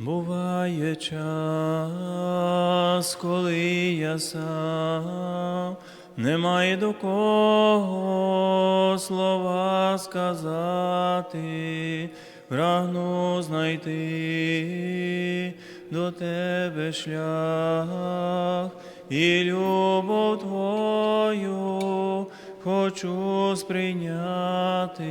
Буває час, коли я сам, немає до кого слова сказати, прагну знайти до тебе шлях і любов Твою хочу сприйняти.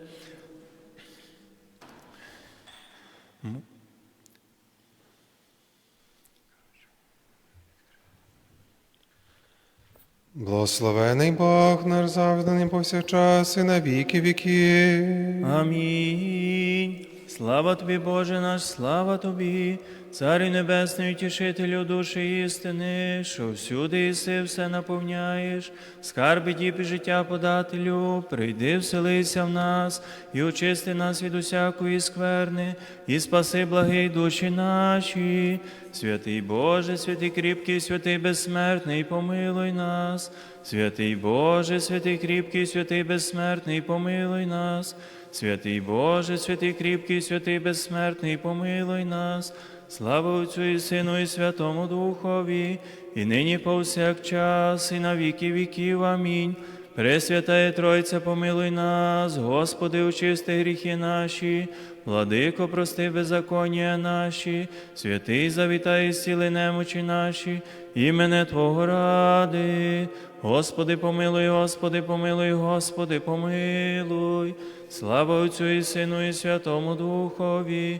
Благословений Бог наш завжди нині повсякчас і на віки віки. Амінь. Слава тобі, Боже наш, слава тобі, Царю Небесний, утішителю душі істини, що всюди єси все наповняєш, скарби діб і життя подателю, прийди, вселися в нас і очисти нас від усякої скверни, і спаси благий душі наші. Святий Боже, святий кріпкий, святий безсмертний, помилуй нас. Святий Боже, святий кріпкий, святий безсмертний, помилуй нас. Святий Боже, святий кріпкий, святий безсмертний, помилуй нас. Слава Отцю і Сину, і Святому Духові, і нині повсякчас, і на віки віків. Амінь. Пресвятає Тройця, помилуй нас, Господи, очисти гріхи наші, владико, прости беззаконня наші, святий завітай, зціли немочі наші, імене Твого ради. Господи, помилуй, Господи, помилуй, Господи, помилуй. Слава Отцю і Сину, і Святому Духові,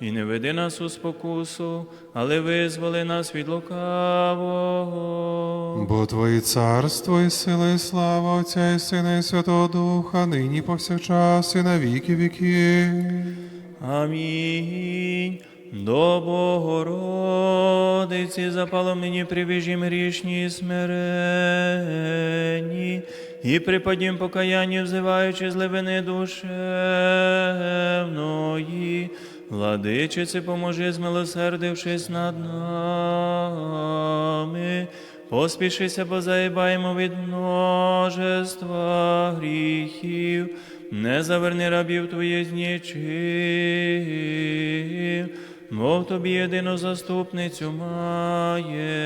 і не веди нас у спокусу, але визволи нас від лукавого. Бо Твоє царство і сила, і слава Отця і Сина, і Святого Духа, нині повсякчас і на віки віки. Амінь. До Богородиці запалом нині прибіжім грішні і смиренні, і припадім покаяння, взиваючи з левини душевної. Владичице, поможи, змилосердившись над нами. Поспішися, бо заїбаємо від множества гріхів. Не заверни рабів твоїх з нічим, мов тобі єдину заступницю маємо.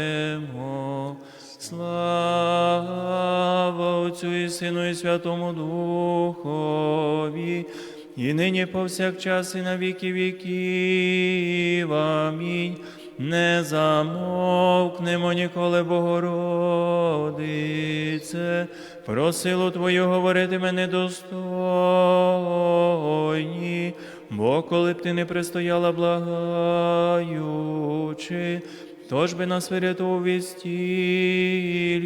Слава Отцю і Сину, і Святому Духові, і нині повсякчас, і на віки віків. Амінь. Не замовкнемо ніколи, Богородице, про силу Твою говорити мене достойні, бо коли б ти не пристояла благаючи, хто ж би нас врятував від стільки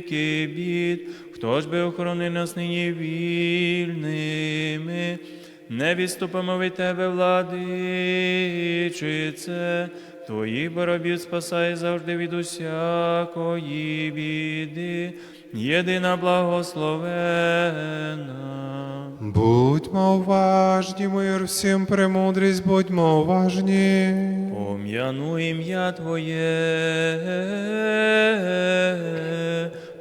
бід, хто ж би охоронив нас нині вільними, не відступимо від тебе, владичице, Твоїх боробів спасай завжди від усякої біди, єдина благословена. Будьмо уважні, мир всім премудрість, будьмо уважні. Пом'яну ім'я Твоє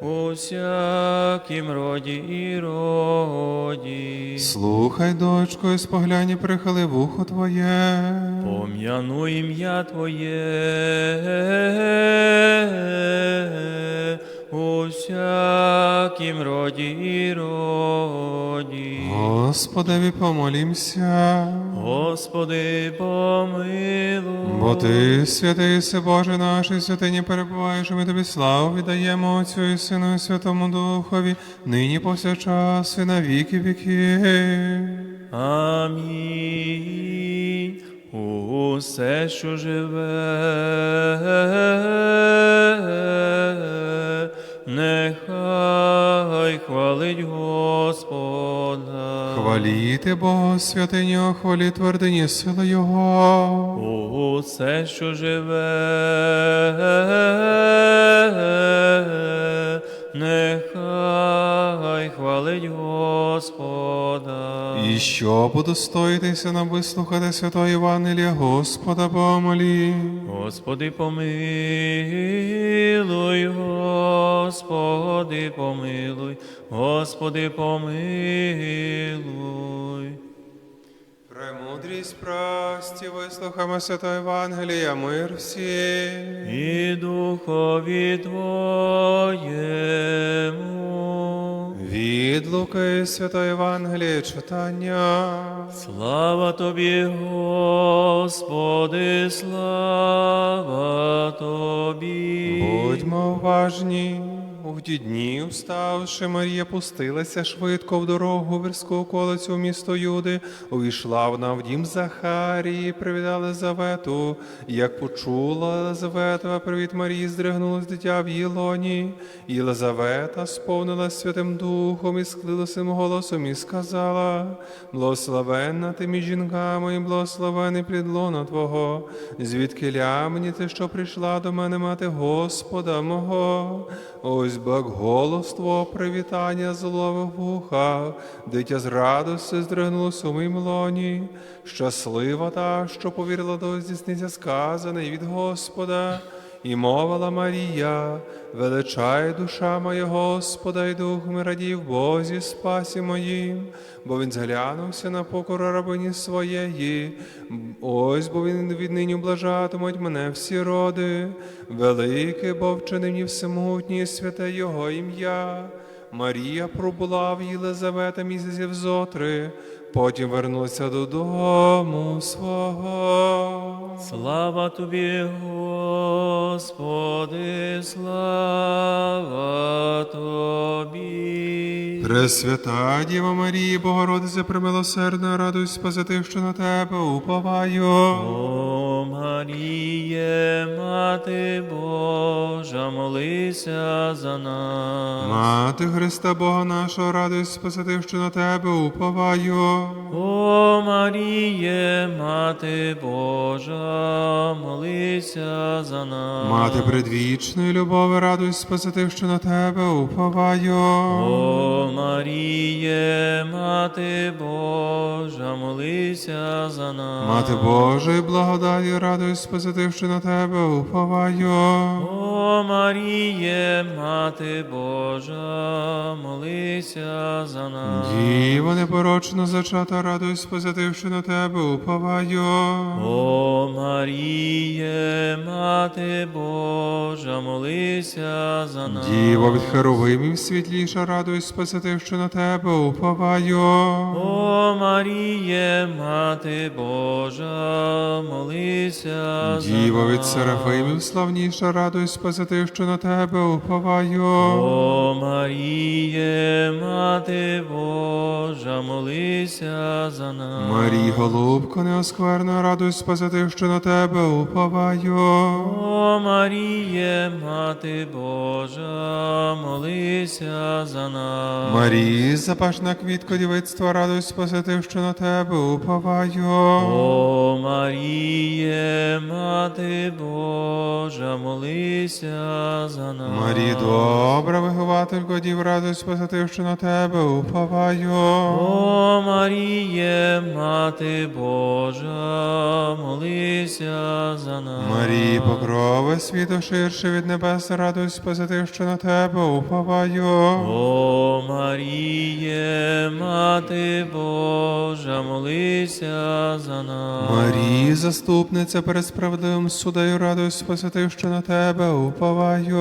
у всякім роді і роді. Слухай, дочко, і споглянь, і прихили вухо Твоє. Пом'яну ім'я Твоє у всякім роді і роді. Господеві помолімся. Господи, помилуй. Бо ти святий си Боже наш, і святині перебуваєш, і ми тобі славу віддаємо Отцю і Сину і Святому Духові, нині повсякчас і на віки віки. Амінь. Усе, що живе, нехай хвалить Господа. Хваліти Бога святиня, хвалі твердині сили Його. Усе, що живе, нехай хвалить Господа. І що буду стоїтися нам вислухати святого Євангелія Господа помолі. Господи, помилуй, Господи, помилуй, Господи, помилуй. Премудрість прості, вислухаємо святого Євангелія, мир всім. І духові Твоєму. Від Луки Святого Євангелія читання. Слава Тобі, Господи, слава Тобі. Будьмо уважні. У ті дні, вставши, Марія пустилася швидко в дорогу в вірську околицю в місто Юди, увійшла вона в дім Захарії, привітала Елизавету. Як почула Елизавета, привіт Марії, здригнулось дитя в її. І Єлизавета сповнилась Святим Духом і склилосим голосом і сказала, благословенна ти між жінками, і благословений плід Твого, звідки ля мені ти, що прийшла до мене мати Господа мого. Ось бак голос Твого привітання зловив вуха, дитя з радості здригнулося у моїм лоні. Щаслива та, що повірила до здійсниться сказане від Господа. І мовила Марія, величає душа моя Господа, і дух ми радій в Бозі спасі моїм, бо він зглянувся на покору рабині своєї. Ось бо він віднині блажатимуть мене всі роди, великий, бо вчинив мені всемогутнє святе Його ім'я. Марія пробула в Єлизавета місяців зотри, потім вернулася додому свого. Слава тобі, Господи, слава тобі. Пресвята Діва Марії, Богородиця примилосердна, радуйся, спасити, що на тебе уповаю. О Маріє, Мати Божа, молися за нас. Мати Христа Бога нашого, радуй, спасити, що на тебе уповаю. О Маріє, Мати Божа, молися за нас. Мати предвічної любові, радуйся, спасити, що на тебе уповаю. О Маріє, Мати Божа, молися за нас. Мати Божої благодаті, радуйся, спасити, що на тебе уповаю. О Маріє, Мати Божа, молися за нас. Діво непорочно зачата, радуйся, спасити, що на тебе уповаю. О Маріє, Мати Божа, молися за нас. Діво від херовимів світліша, радуйся, спасити, що на тебе уповаю. О Маріє, Мати Божа, молися за Діво від серафимів славніша, радуйся, спасити, що на тебе уповаю. О Маріє, Мати Божа, молися за нас. Марій, голубко, неоскверна, радуйся, спасити, що на тебе уповаю. О Маріє, Мати Божа, молися за нас. Марії, запашна квітко дівицтва, радуйся, спасити, що на тебе уповаю. О Маріє, Мати Божа, молися за нас. Марії, добра вихователько дів, радуйся, спасити, що на тебе уповаю. О Маріє, Мати Божа, молися за нас. Марії, покрови світу ширше від небес, радуйся, спасити, що на тебе уповаю. О Маріє, Мати Божа, молися за нас. Марії, заступниця перед справедливим судею, радуйся, спасити, що на тебе уповаю.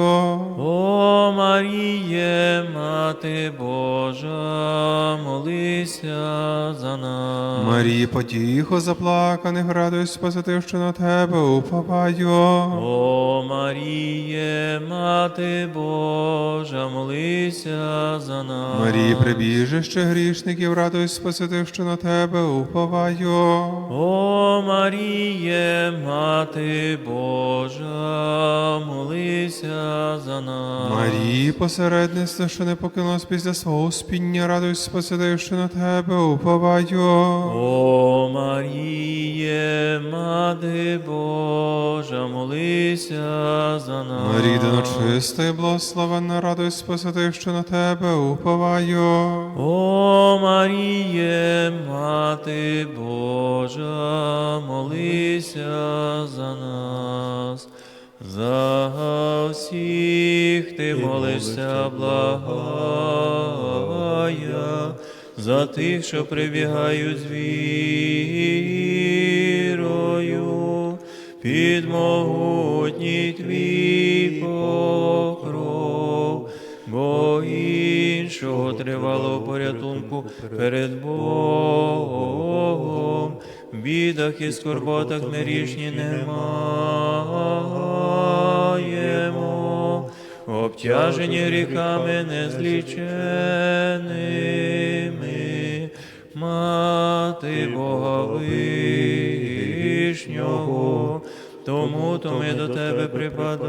О Маріє, Мати Божа, молися за нас. Марії, потіхо заплаканих, радуйся, спасити, що на тебе уповаю. О Маріє, Мати Божа, молися за нас. Марії, прибіжище грішників, радуйся, спасити, що на тебе уповаю. О Маріє, Мати Божа, молися за нас. Марії, посередництво, що не покинулась після свого спіння, радуйся, спасити, що на тебе уповаю. О Маріє, Мати Божа, молися за нас. Марія, чиста і благословенна, радуйся, спасити, що на тебе уповаю. О Маріє, Мати Божа, молися за нас. За всіх ти молишся, благая, за тих, що прибігають з вірою, під могутній твій покров, бо іншого тривалого порятунку перед Богом, в бідах і скорботах ми рішні не маємо, обтяжені гріхами незліченими, мати Бога вишнього, тому то ми до тебе припадаємо,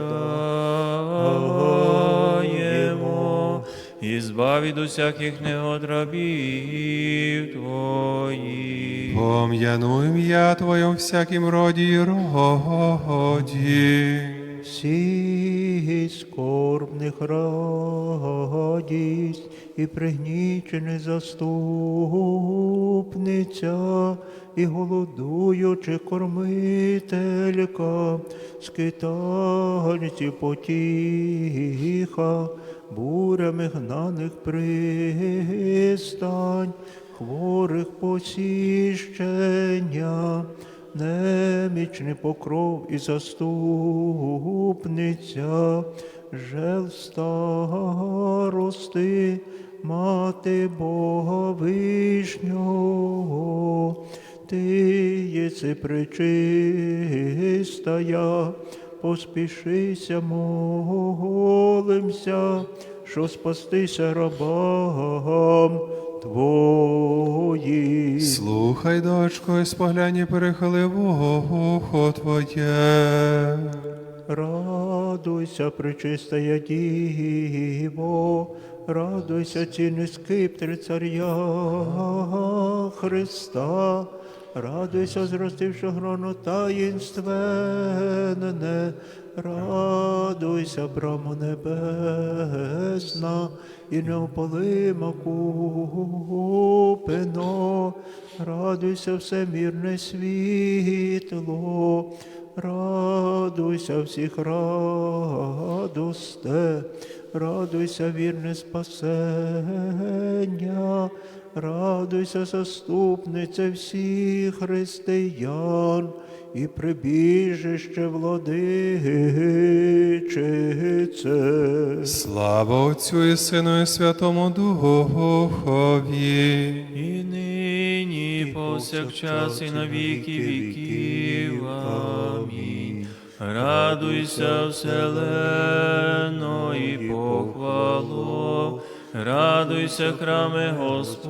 і збав від усяких негод рабів твоїх. Пом'яну ім'я Твоє у всякім роді і роді. Всі скорбних радість і пригнічений заступниця, і голодуючи кормителька, скитальці потіха, бурями гнаних пристань, хворих посіщення немічний покров і заступниця, жел старости, мати Бога вишнього, ти єси пречистая, поспішися, молимся, що спастися рабам Твоїм. Слухай, дочко, і споглянь і перехили вухо Твоє. Радуйся, пречистая Діво, радуйся, цінний скиптр царя Христа, радуйся, зростивши гроно таїнственне, радуйся, брамо небесна, і неопалима купино, радуйся, всемірне світло, радуйся всіх радосте, радуйся, вірне спасення, радуйся, заступниця всіх християн і прибіжище владичице. Слава Отцю і Сину і Святому Духові. І нині, і повсякчас, і на віки віків. Амінь. Радуйся, вселено і похвало, радуйся, храме Господні,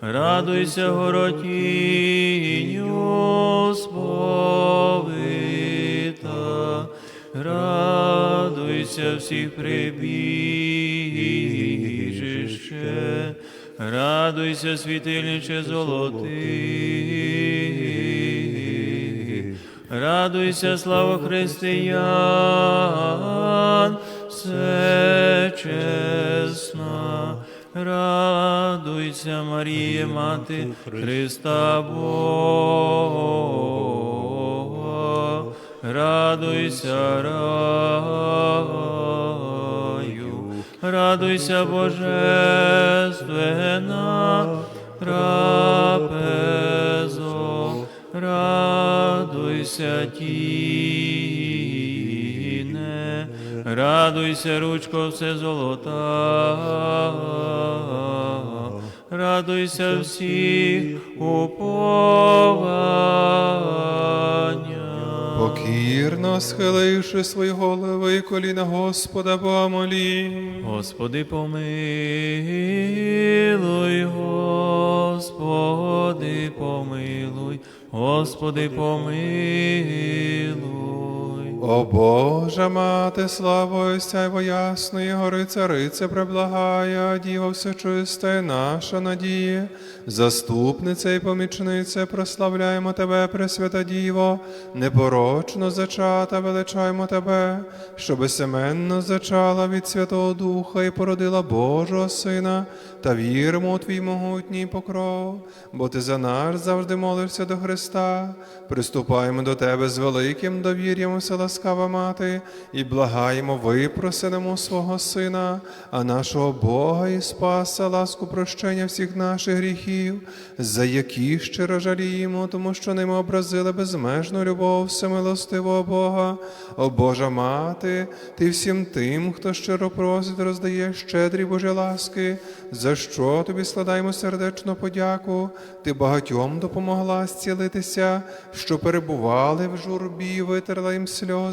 радуйся, горотінню сповита, радуйся всіх прибіжище, радуйся, світильниче золотий, радуйся, слава християн, все чесна, радуйся. Марія, Мати Христа Бога. Радуйся, раю, радуйся, Божественна трапезо, радуйся, тіне, радуйся, ручко все золота, радуйся всіх уповання. Покірно схиливши свої голови і коліна Господа помолі. Господи, помилуй, Господи, помилуй, Господи, помилуй. О Божа мати, славою сяйво ясної гори царице преблагая, всечиста і наша надія, заступниця і помічниця, прославляємо Тебе, Пресвята Діво, непорочно зачата, величаємо Тебе, що безсеменно зачала від Святого Духа і породила Божого Сина, та віримо у Твій могутній покров, бо Ти за нас завжди молишся до Христа. Приступаємо до Тебе з великим довір'ям, все ласкава мати, і благаємо випросинемо свого Сина, а нашого Бога і Спаса, ласку прощення всіх наших гріхів, за які щиро жаліємо, тому що ними образили безмежну любов всемилостивого Бога. О Божа мати, ти всім тим, хто щиро просить, роздає щедрі Божі ласки, за що тобі складаємо сердечну подяку. Ти багатьом допомогла зцілитися, що перебували в журбі, витерла їм сльози,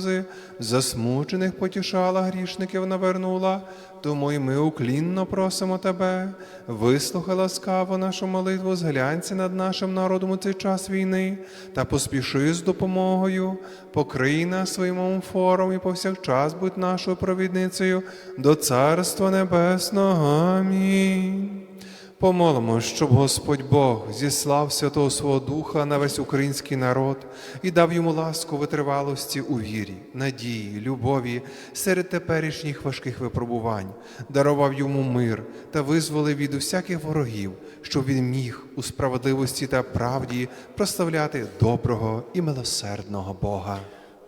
засмучених потішала, грішників навернула. Тому й ми уклінно просимо тебе, вислухай ласкаво нашу молитву, зглянься над нашим народом у цей час війни та поспіши з допомогою, покрий нас своїм омфором і повсякчас будь нашою провідницею до Царства Небесного. Амінь. Помолимо, щоб Господь Бог зіслав Святого Свого Духа на весь український народ і дав йому ласку витривалості у вірі, надії, любові серед теперішніх важких випробувань, дарував йому мир та визволив від усяких ворогів, щоб він міг у справедливості та правді прославляти доброго і милосердного Бога.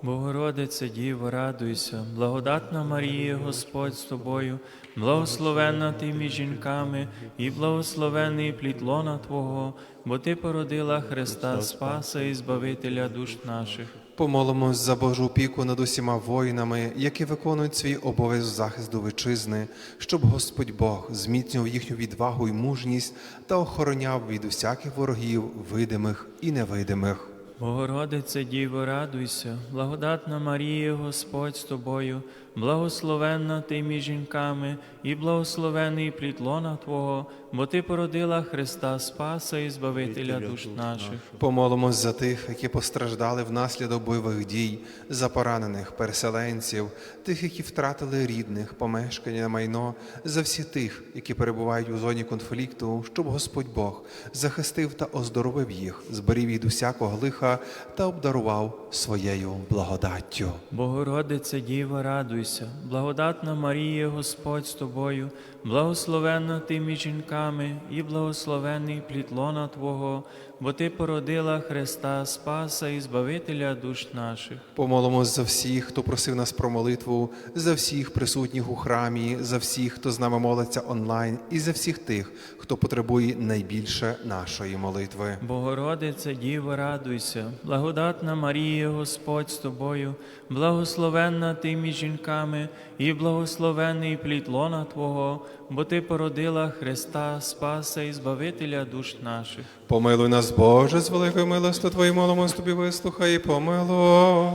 Богородице Діво, радуйся, благодатна Марія, Господь з тобою, благословенна ти між жінками, і благословений плід лона Твого, бо Ти породила Христа Спаса і Збавителя душ наших. Помолимось за Божу опіку над усіма воїнами, які виконують свій обов'язок захисту вітчизни, щоб Господь Бог зміцнював їхню відвагу і мужність та охороняв від усяких ворогів, видимих і невидимих. Богородице Діво, радуйся, благодатна Марія, Господь з тобою, благословенна ти між жінками, і благословений плід лона Твого, бо Ти породила Христа Спаса і Збавителя душ наших. Помолимось за тих, які постраждали внаслідок бойових дій, за поранених переселенців, тих, які втратили рідних, помешкання, майно, за всі тих, які перебувають у зоні конфлікту, щоб Господь Бог захистив та оздоровив їх, зберів від усякого лиха та обдарував своєю благодаттю. Богородице Діво, радуйся, благодатна Марія, Господь з тобою, благословенна ти між жінками, і благословений плід лона Твого, бо Ти породила Христа Спаса і Збавителя душ наших. Помолимось за всіх, хто просив нас про молитву, за всіх присутніх у храмі, за всіх, хто з нами молиться онлайн, і за всіх тих, хто потребує найбільше нашої молитви. Богородице Діво, радуйся, благодатна Марія, Господь з тобою, благословенна ти між жінками, і благословений плід лона Твого, бо Ти породила Христа Спаса і Збавителя душ наших. Помилуй нас, Боже, з великою милостю молимо з тобі вислухай і помилуй.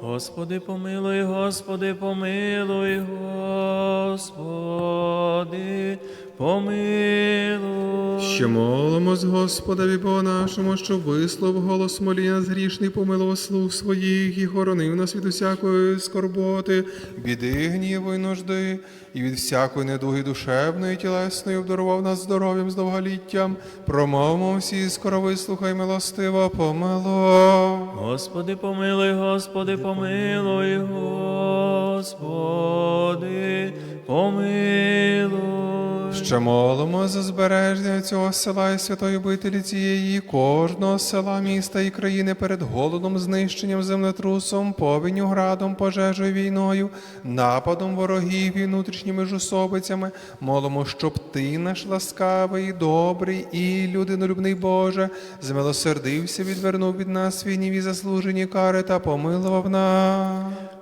Господи, помилуй, Господи, помилуй, Господи, помилуй. Ще молимось Господові Бога нашому, щоб вислов голос моління з грішний помилував слуг своїх і хоронив нас від усякої скорботи, біди, гніву і нужди, і від всякої недуги душевної, і тілесної обдарував нас здоров'ям з довголіттям. Промовимо всі, скоро вислухай милостиво, помилуй. Господи, помилуй, Господи, помилуй, Господи, помилуй. Ще молимо за збереження цього села і святої обителі цієї, кожного села, міста і країни перед голодом, знищенням, землетрусом, повінню, градом, пожежею, війною, нападом ворогів і внутрішніми жусобицями. Молимо, щоб ти, наш ласкавий, добрий і людинолюбний Боже, змилосердився, відвернув від нас свій ніві заслужені кари та помилував нас.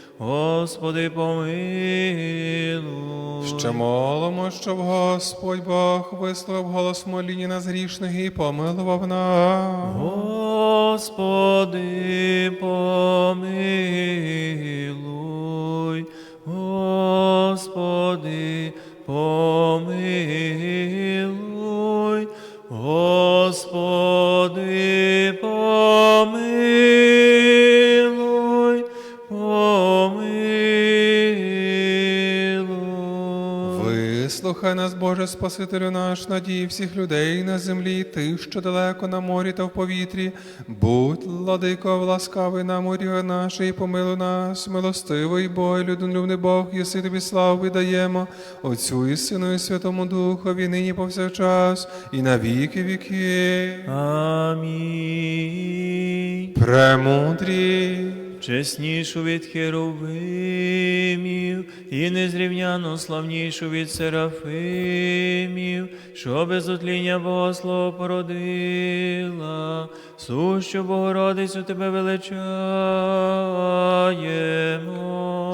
Господи, помилуй. Ще молимо, щоб Господь Бог висловив голос моління нас грішних і помилував нас. Господи, помилуй, Господи, помилуй, Господи, помилуй, Спасителю наш, надій всіх людей на землі, тих, що далеко на морі та в повітрі. Будь, владико, ласкавий на морі наше, і помилуй нас, милостивий Бог, людинолюбний Бог, єси тобі славу віддаємо, Отцю і Сину, і Святому Духові, нині повсякчас, і на віки віки. Амінь. Премудрі. Чеснішу від херовимів і незрівняно славнішу від серафимів, що без отління Богослова породила, сущу Богородицю тебе величаємо.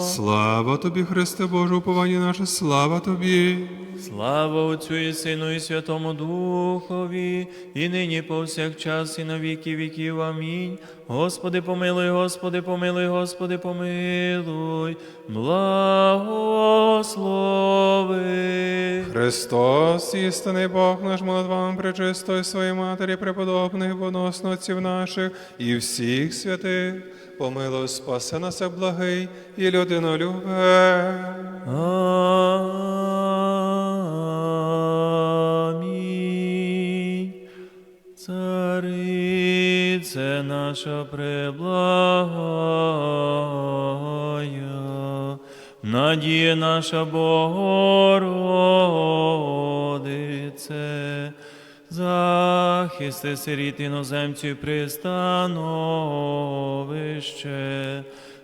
Слава тобі, Христе Боже, уповання наше, слава тобі. Слава Отцю і Сину, і Святому Духові, і нині повсякчас, і на віки віків. Амінь. Господи, помилуй, Господи, помилуй, Господи, помилуй, благослови. Христос, істинний Бог наш, молитвами пречистої своєї матері, преподобних, воносно отців наших і всіх святих, помилуй, спаси нас, благий і людинолюбе. Амінь. Царице наша преблагая, надія наша Богородице, захисти сиріт іноземців пристановище,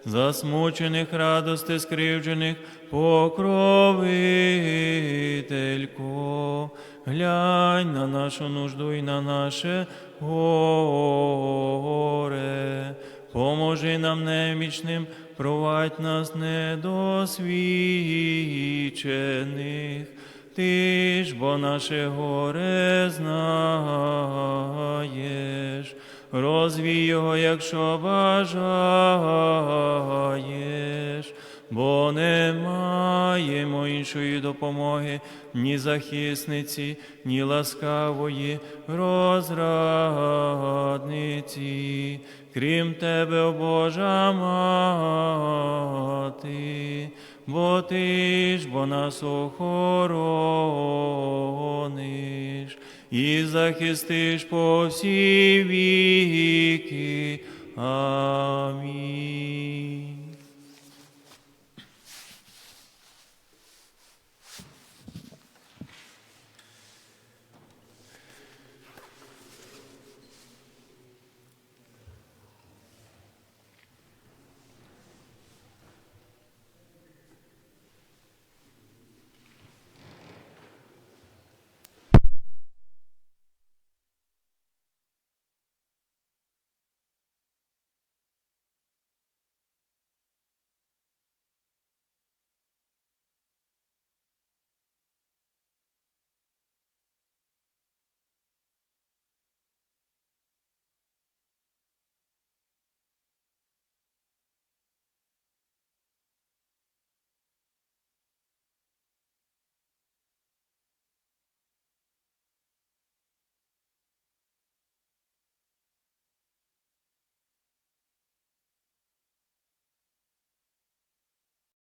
засмучених радости скривджених покровителько, глянь на нашу нужду і на наше горе. Поможи нам немічним, провадь нас недосвідчених. Ти ж, бо наше горе знаєш, розвій його, якщо бажаєш, бо не маємо іншої допомоги, ні захисниці, ні ласкавої розрадниці, крім тебе, Божа мати, бо ти ж бо нас охорониш і захистиш по всі віки. Амінь.